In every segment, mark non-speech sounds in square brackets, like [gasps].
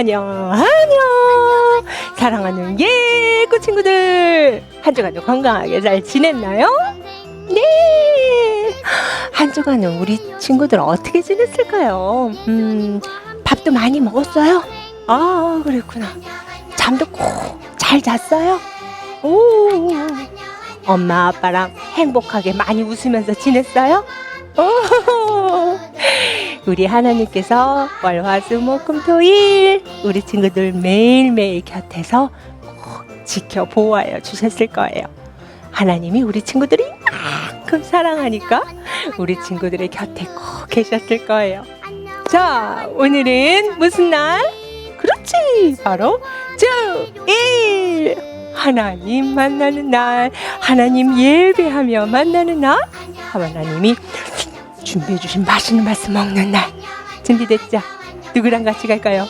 안녕, 안녕. 사랑하는 예구 친구들. 한 주간도 건강하게 잘 지냈나요? 네. 한 주간은 우리 친구들 어떻게 지냈을까요? 음, 밥도 많이 먹었어요? 아, 그랬구나. 잠도 꼭 잘 잤어요? 오. 엄마, 아빠랑 행복하게 많이 웃으면서 지냈어요? 오. 우리 하나님께서 월화수목금토일 우리 친구들 매일매일 곁에서 꼭 지켜 보호하여 주셨을 거예요. 하나님이 우리 친구들이 이만큼 사랑하니까 우리 친구들의 곁에 꼭 계셨을 거예요. 자, 오늘은 무슨 날? 그렇지, 바로 주일. 하나님 만나는 날, 하나님 예배하며 만나는 날, 하나님이 준비해주신 맛있는 말씀 먹는 날. 준비됐죠? 누구랑 같이 갈까요?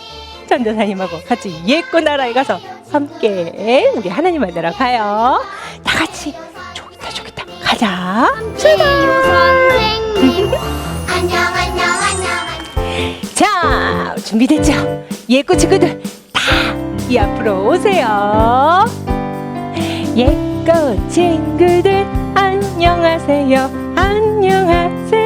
전도사님하고 같이 예고 나라에 가서 함께 우리 하나님 만나러 가요. 다 같이 저기다 저기다 가자. 선생님 안녕 안녕 안녕 자, 준비됐죠? 예고 친구들 다 이 앞으로 오세요. 예고 친구들 안녕하세요. 안녕하세요.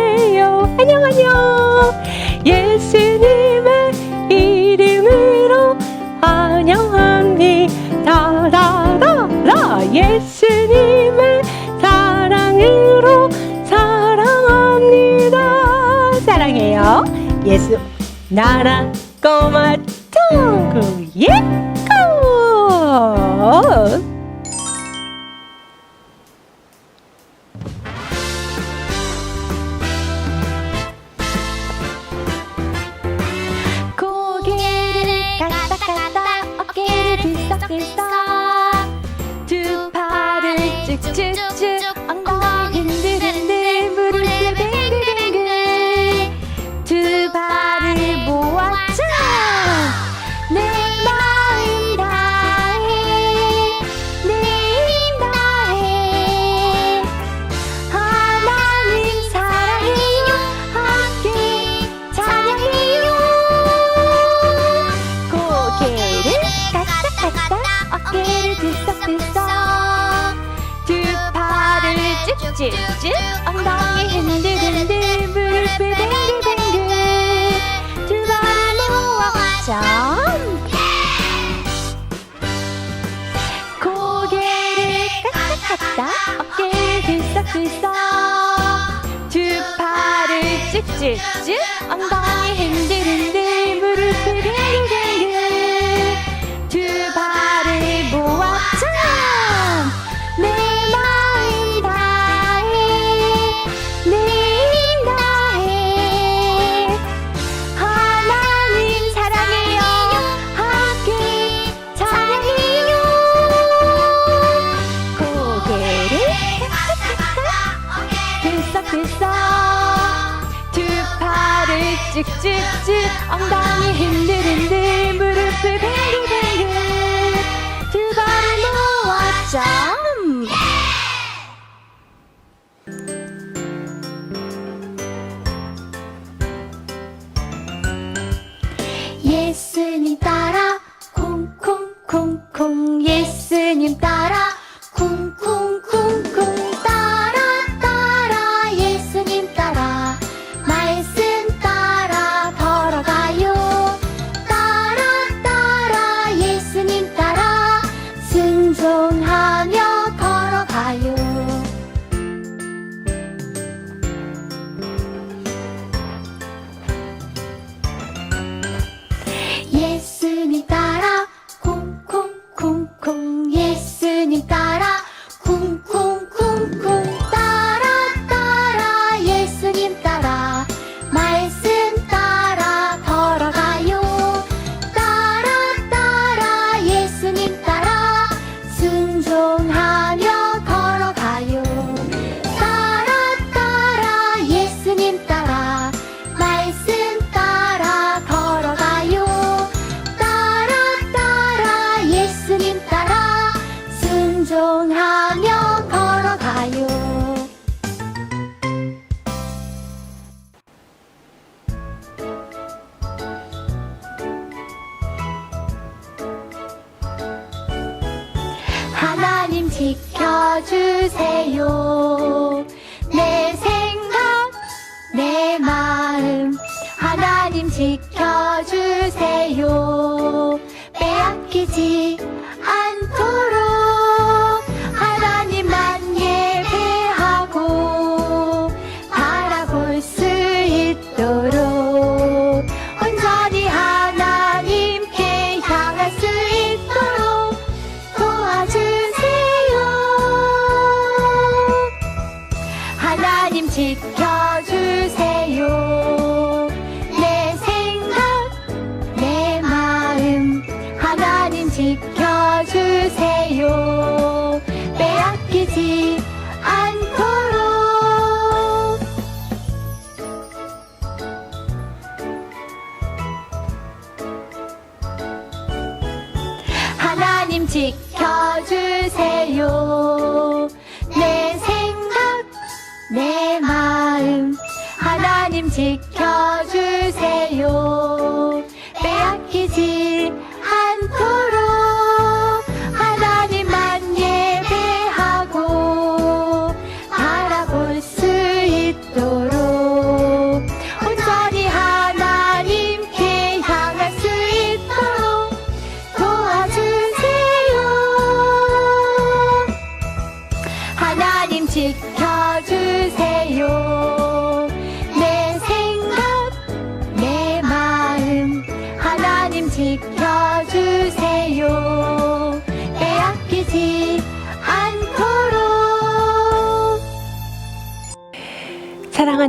나라 チー。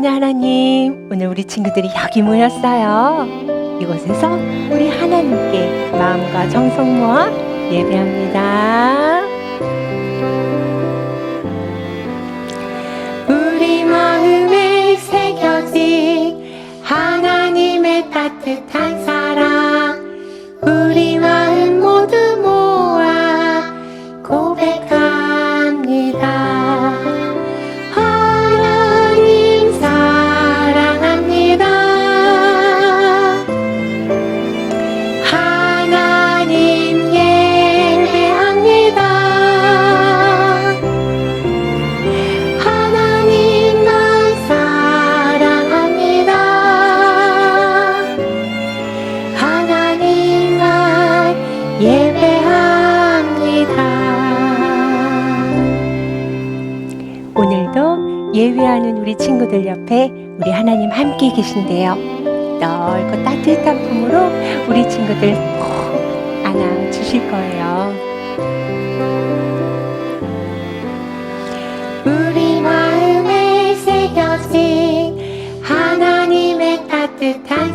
아버지 하나님, 오늘 우리 친구들이 여기 모였어요. 이곳에서 우리 하나님께 마음과 정성 모아 예배합니다. 우리 마음에 새겨진 하나님의 따뜻한 식구들 옆에 우리 하나님 함께 계신데요. 넓고 따뜻한 품으로 우리 친구들 꼭 안아 주실 거예요. 우리 마음에 새겨진 하나님의 따뜻한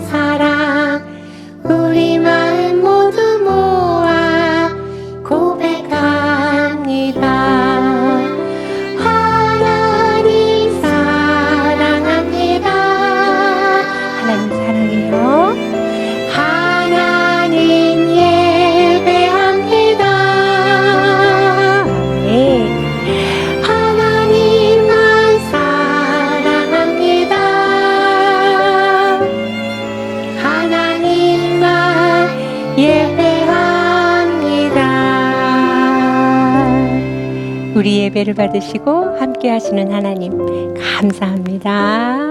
받으시고 함께 하시는 하나님 감사합니다.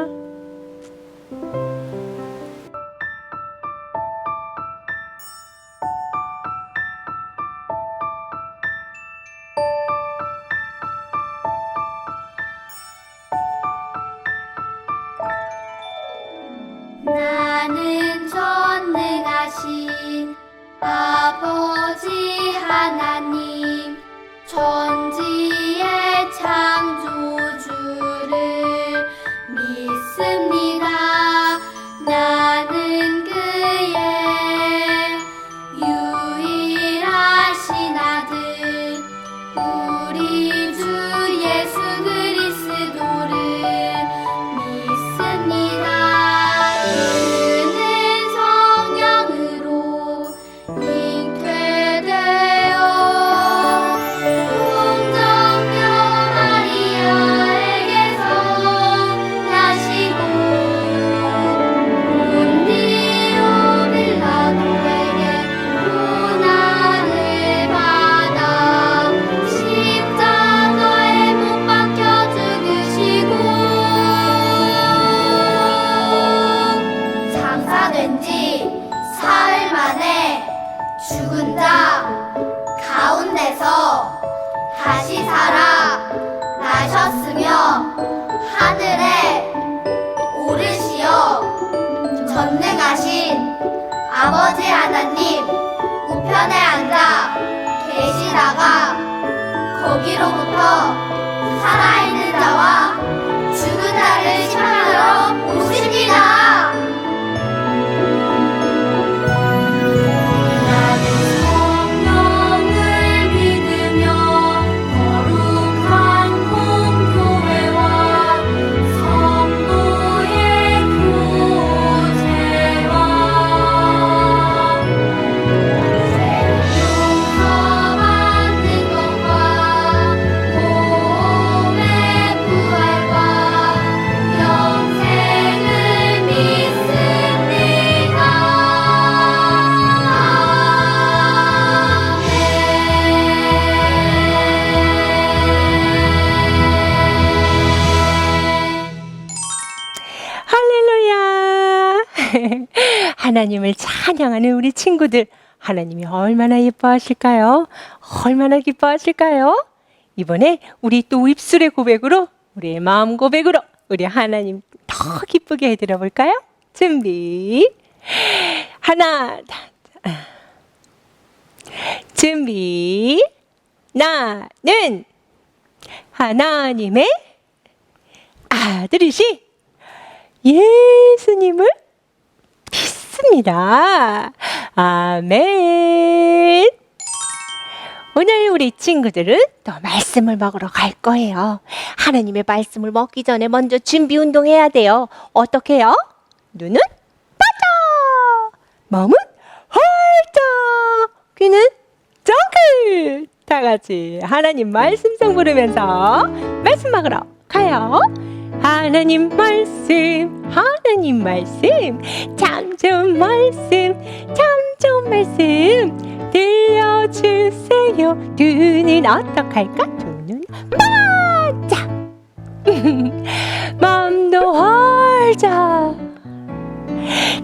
거기로부터 살아있는 [laughs] 하나님을 찬양하는 우리 친구들, 하나님이 얼마나 예뻐하실까요? 얼마나 기뻐하실까요? 이번에 우리 또 입술의 고백으로, 우리의 마음 고백으로, 우리 하나님 더 기쁘게 해드려 볼까요? 준비. 하나, 다- 준비. 나는 하나님의 아들이시 예수님을 믿습니다. 아멘. 오늘 우리 친구들은 또 말씀을 먹으러 갈 거예요. 하나님의 말씀을 먹기 전에 먼저 준비 운동 해야 돼요. 어떻게 해요? 눈은 반짝! 마음은 활짝! 귀는 쫑긋! 다 같이 하나님 말씀성 부르면서 말씀 먹으러 가요. 하나님 말씀, 하나님 말씀, 참 좋은 말씀, 참 좋은 말씀 들려주세요. 눈은 어떡할까? 눈은 반짝, [laughs] 마음도 활짝.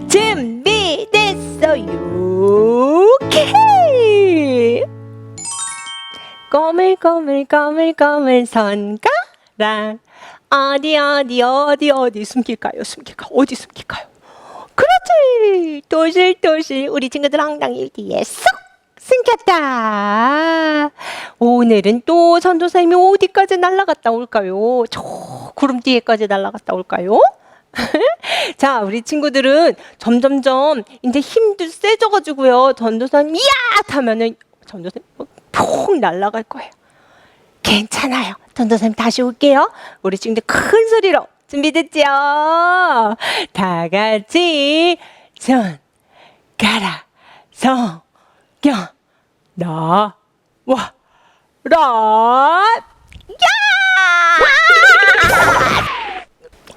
준비됐어요. 오케이. 꼬물꼬물꼬물꼬물 손가락 어디 어디 어디 어디 숨길까요 숨길까 어디 숨길까요 그렇지 도실도실 우리 친구들 엉덩이 뒤에 쏙 숨겼다 오늘은 또 전도사님이 어디까지 날아갔다 올까요 저 구름 뒤에까지 날아갔다 올까요 [laughs] 자, 우리 친구들은 점점점 이제 힘도 세져가지고요. 전도사님, 이야! 하면은 전도사님 폭 날아갈 거예요. 괜찮아요. 전도사님 다시 올게요. 우리 친구들 큰 소리로 준비됐죠? 다 같이 전, 가라, 성, 경, 나, 와, 라, 야!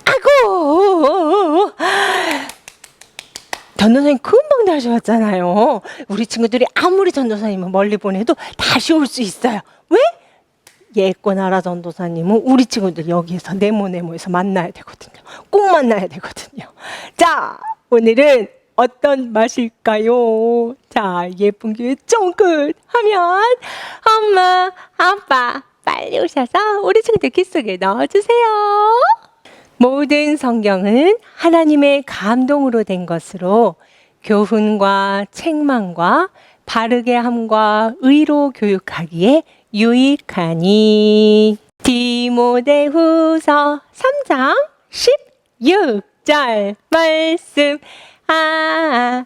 아고! 전도사님 금방 다시 왔잖아요. 우리 친구들이 아무리 전도사님을 멀리 보내도 다시 올 수 있어요. 왜? 예권 나라 전도사님은 우리 친구들 여기에서 네모네모에서 만나야 되거든요. 꼭 만나야 되거든요. 자, 오늘은 어떤 맛일까요? 자, 예쁜 교회 쫑긋 하면 엄마, 아빠 빨리 오셔서 우리 친구들 귓 속에 넣어주세요. 모든 성경은 하나님의 감동으로 된 것으로 교훈과 책망과 바르게 함과 의로 교육하기에 유익하니. 디모데후서 3장 16절 말씀. 아멘.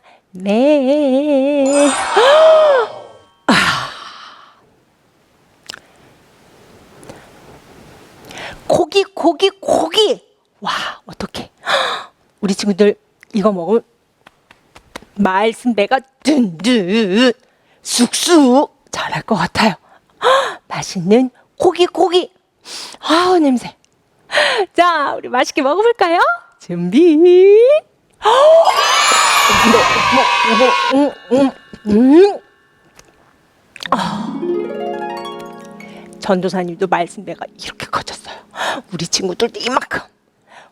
고기 고기 고기. 와 어떡해. 우리 친구들 이거 먹으면 말씀 배가 든든 쑥쑥 자랄 것 같아요 [gasps] 맛있는 고기 고기 아우 냄새 [gasps] 자 우리 맛있게 먹어볼까요 준비. [gasps] 전도사님도 말씀 배가 이렇게 커졌어요. 우리 친구들도 이만큼.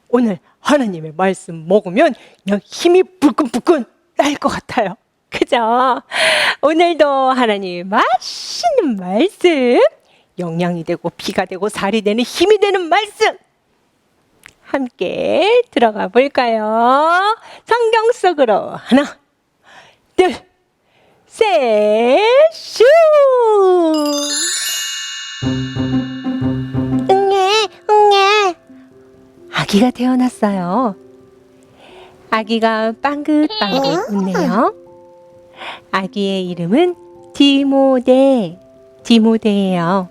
오늘 하나님의 말씀 먹으면 그냥 힘이 불끈불끈 날 것 같아요. 그죠? 오늘도 하나님 맛있는 말씀, 영양이 되고 피가 되고 살이 되는 힘이 되는 말씀 함께 들어가 볼까요? 성경 속으로 하나, 둘, 셋, 슈! 응애, 응애. 아기가 태어났어요. 아기가 빵긋빵긋 웃네요. 아기의 이름은 디모데, 디모데예요.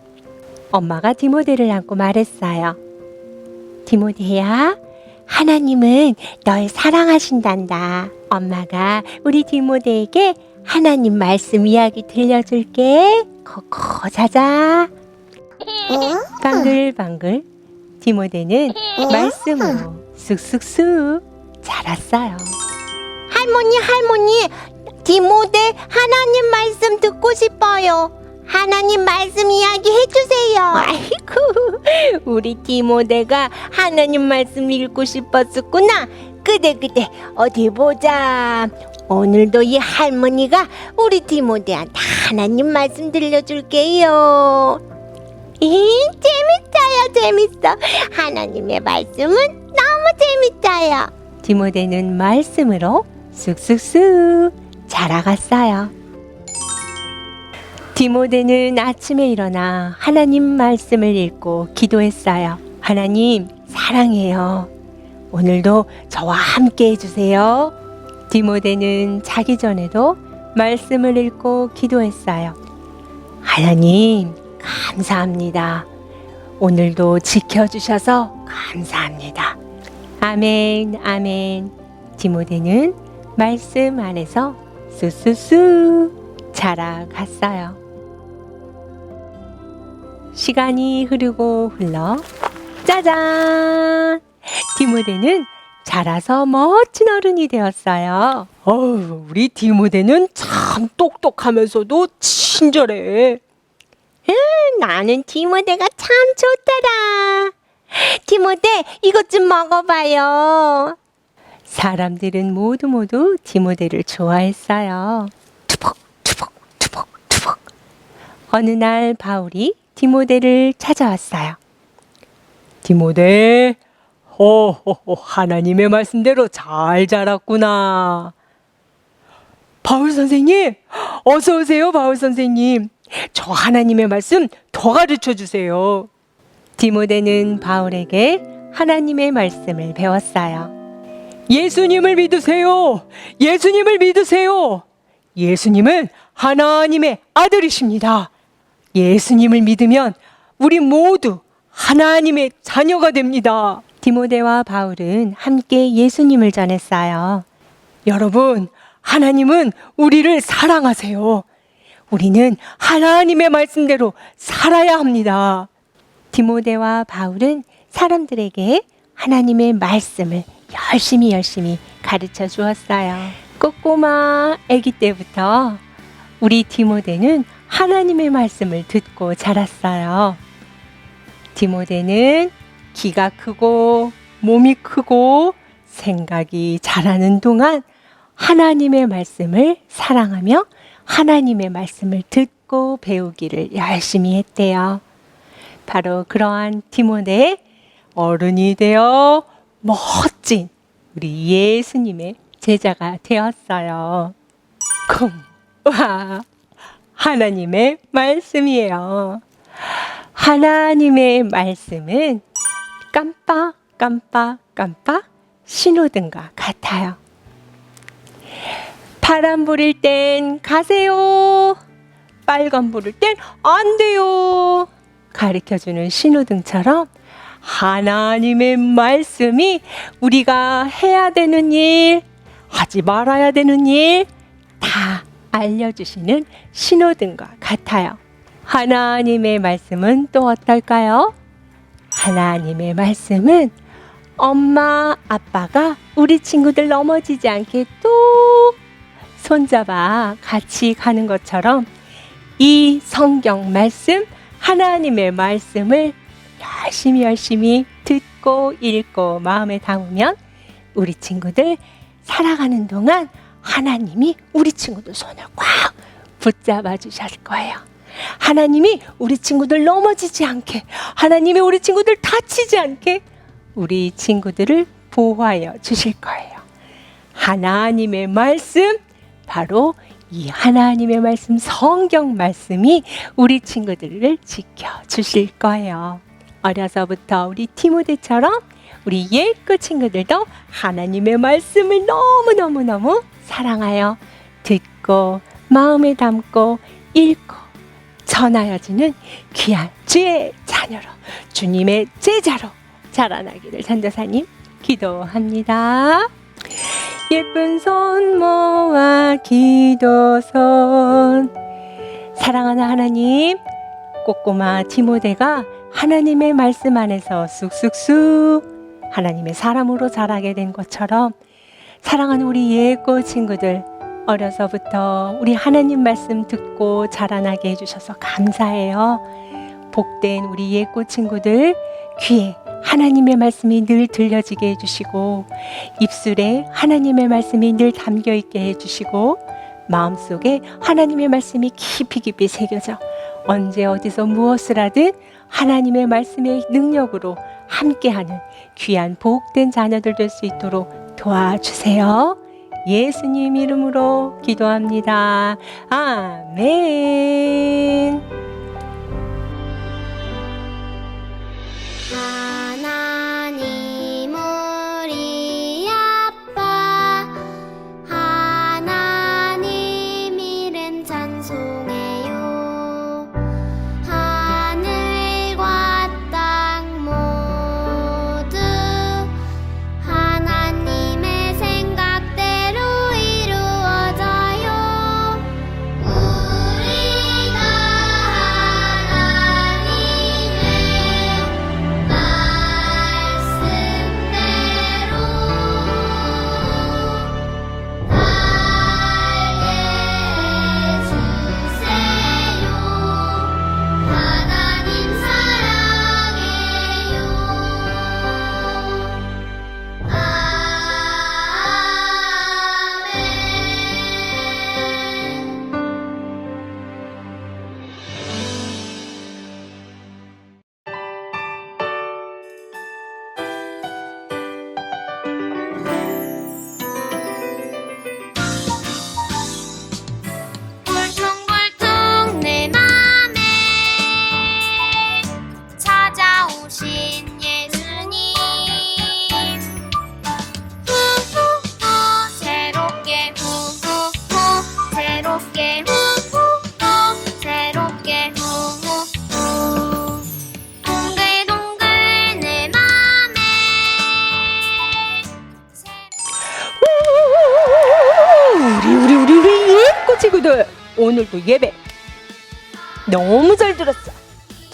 엄마가 디모데를 안고 말했어요. 디모데야, 하나님은 널 사랑하신단다. 엄마가 우리 디모데에게 하나님 말씀 이야기 들려줄게. 코코 자자. 방글방글. 디모데는 말씀으로 쑥쑥쑥 자랐어요. 할머니, 할머니, 디모데 하나님 말씀 듣고 싶어요. 하나님 말씀 이야기 해주세요. 아이고, 우리 디모데가 하나님 말씀 읽고 싶었었구나. 그대 그대 어디 보자. 오늘도 이 할머니가 우리 디모데한테 하나님 말씀 들려줄게요. 이 재밌어요, 재밌어. 하나님의 말씀은 너무 재밌어요. 디모데는 말씀으로 쑥쑥쑥 자라갔어요. 디모데는 아침에 일어나 하나님 말씀을 읽고 기도했어요. 하나님, 사랑해요. 오늘도 저와 함께 해주세요. 디모데는 자기 전에도 말씀을 읽고 기도했어요. 하나님, 감사합니다. 오늘도 지켜주셔서 감사합니다. 아멘, 아멘. 디모데는 말씀 안에서 쑥쑥쑥 자라갔어요. 시간이 흐르고 흘러 짜잔! 디모데는 자라서 멋진 어른이 되었어요. 어우, 우리 디모데는 참 똑똑하면서도 친절해. 나는 디모데가 참 좋더라. 디모데 이것 좀 먹어봐요. 사람들은 모두 모두 디모데를 좋아했어요. 투벅 투벅 투벅 투벅. 어느 날 바울이 디모데를 찾아왔어요. 디모데, 어, 하나님의 말씀대로 잘 자랐구나. 바울 선생님, 어서 오세요, 바울 선생님. 저 하나님의 말씀 더 가르쳐 주세요. 디모데는 바울에게 하나님의 말씀을 배웠어요. 예수님을 믿으세요. 예수님을 믿으세요. 예수님은 하나님의 아들이십니다. 예수님을 믿으면 우리 모두 하나님의 자녀가 됩니다. 디모데와 바울은 함께 예수님을 전했어요. 여러분, 하나님은 우리를 사랑하세요. 우리는 하나님의 말씀대로 살아야 합니다. 디모데와 바울은 사람들에게 하나님의 말씀을 열심히 열심히 가르쳐 주었어요. 꼬꼬마 아기 때부터 우리 디모데는 하나님의 말씀을 듣고 자랐어요. 디모데는 키가 크고 몸이 크고 생각이 자라는 동안 하나님의 말씀을 사랑하며 하나님의 말씀을 듣고 배우기를 열심히 했대요. 바로 그러한 디모데의 어른이 되어 멋진 우리 예수님의 제자가 되었어요. 쿵! 와! 하나님의 말씀이에요. 하나님의 말씀은 깜빡, 깜빡, 깜빡 신호등과 같아요. 파란 불일 땐 가세요. 빨간 불일 땐 안 돼요. 가르쳐 주는 신호등처럼 하나님의 말씀이 우리가 해야 되는 일, 하지 말아야 되는 일, 다 알려주시는 신호등과 같아요. 하나님의 말씀은 또 어떨까요? 하나님의 말씀은 엄마, 아빠가 우리 친구들 넘어지지 않게 또 손잡아 같이 가는 것처럼 이 성경 말씀, 하나님의 말씀을 열심히 열심히 듣고 읽고 마음에 담으면 우리 친구들 살아가는 동안 하나님이 우리 친구들 손을 꽉 붙잡아 주실 거예요. 하나님이 우리 친구들 넘어지지 않게, 하나님이 우리 친구들 다치지 않게 우리 친구들을 보호하여 주실 거예요. 하나님의 말씀 바로 이 하나님의 말씀, 성경 말씀이 우리 친구들을 지켜 주실 거예요. 어려서부터 우리 티모데처럼 우리 예고 친구들도 하나님의 말씀을 너무너무너무 사랑하여 듣고 마음에 담고 읽고 전하여지는 귀한 주의 자녀로 주님의 제자로 자라나기를 전도사님 기도합니다. 예쁜 손 모아 기도손 사랑하는 하나님 꼬꼬마 디모데가 하나님의 말씀 안에서 쑥쑥쑥 하나님의 사람으로 자라게 된 것처럼 사랑하는 우리 예고 친구들 어려서부터 우리 하나님 말씀 듣고 자라나게 해주셔서 감사해요. 복된 우리 예고 친구들 귀에 하나님의 말씀이 늘 들려지게 해주시고 입술에 하나님의 말씀이 늘 담겨 있게 해주시고 마음속에 하나님의 말씀이 깊이 깊이 새겨져 언제 어디서 무엇을 하든 하나님의 말씀의 능력으로 함께하는 귀한 복된 자녀들 될 수 있도록 도와주세요. 예수님 이름으로 기도합니다. 아멘.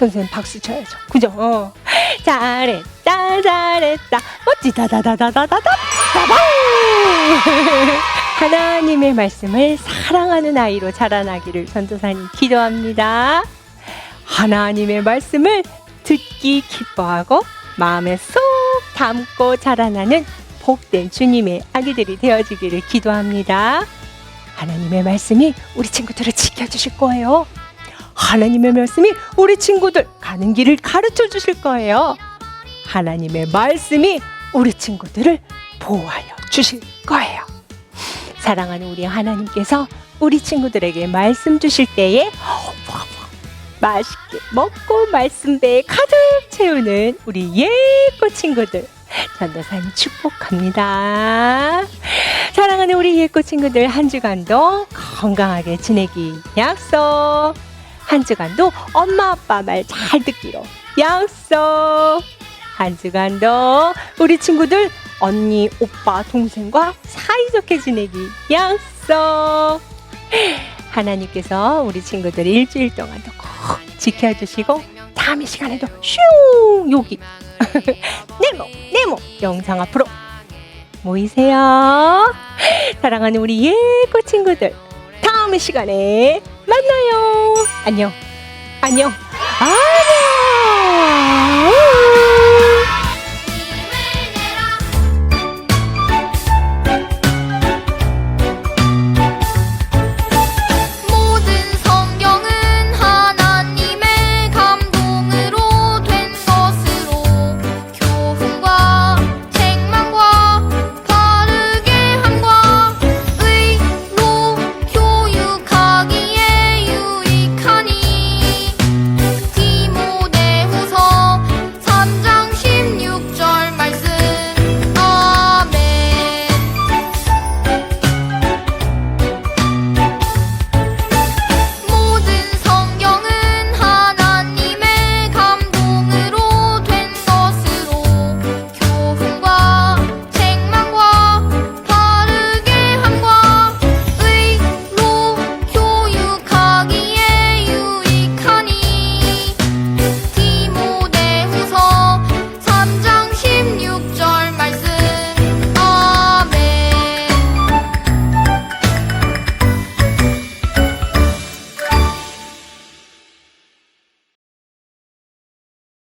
선생님 박수 쳐야죠. 그죠? 어. 잘했다 잘했다 멋지다 다다다다다다 따방 하나님의 말씀을 사랑하는 아이로 자라나기를 전도사님 기도합니다. 하나님의 말씀을 듣기 기뻐하고 마음에 쏙 담고 자라나는 복된 주님의 아기들이 되어지기를 기도합니다. 하나님의 말씀이 우리 친구들을 지켜주실 거예요. 하나님의 말씀이 우리 친구들 가는 길을 가르쳐 주실 거예요. 하나님의 말씀이 우리 친구들을 보호하여 주실 거예요. 사랑하는 우리 하나님께서 우리 친구들에게 말씀 주실 때에 맛있게 먹고 말씀 배에 가득 채우는 우리 예고 친구들 전도사님 축복합니다. 사랑하는 우리 예고 친구들 한 주간도 건강하게 지내기 약속. 한 주간도 엄마 아빠 말 잘 듣기로 약속. 한 주간도 우리 친구들 언니, 오빠, 동생과 사이좋게 지내기 약속. 하나님께서 우리 친구들 일주일 동안도 꼭 지켜주시고 다음 이 시간에도 슝 여기 [laughs] 네모 네모 영상 앞으로 모이세요. 사랑하는 우리 예고 친구들 다음 이 시간에 만나요. 안녕 안녕. 아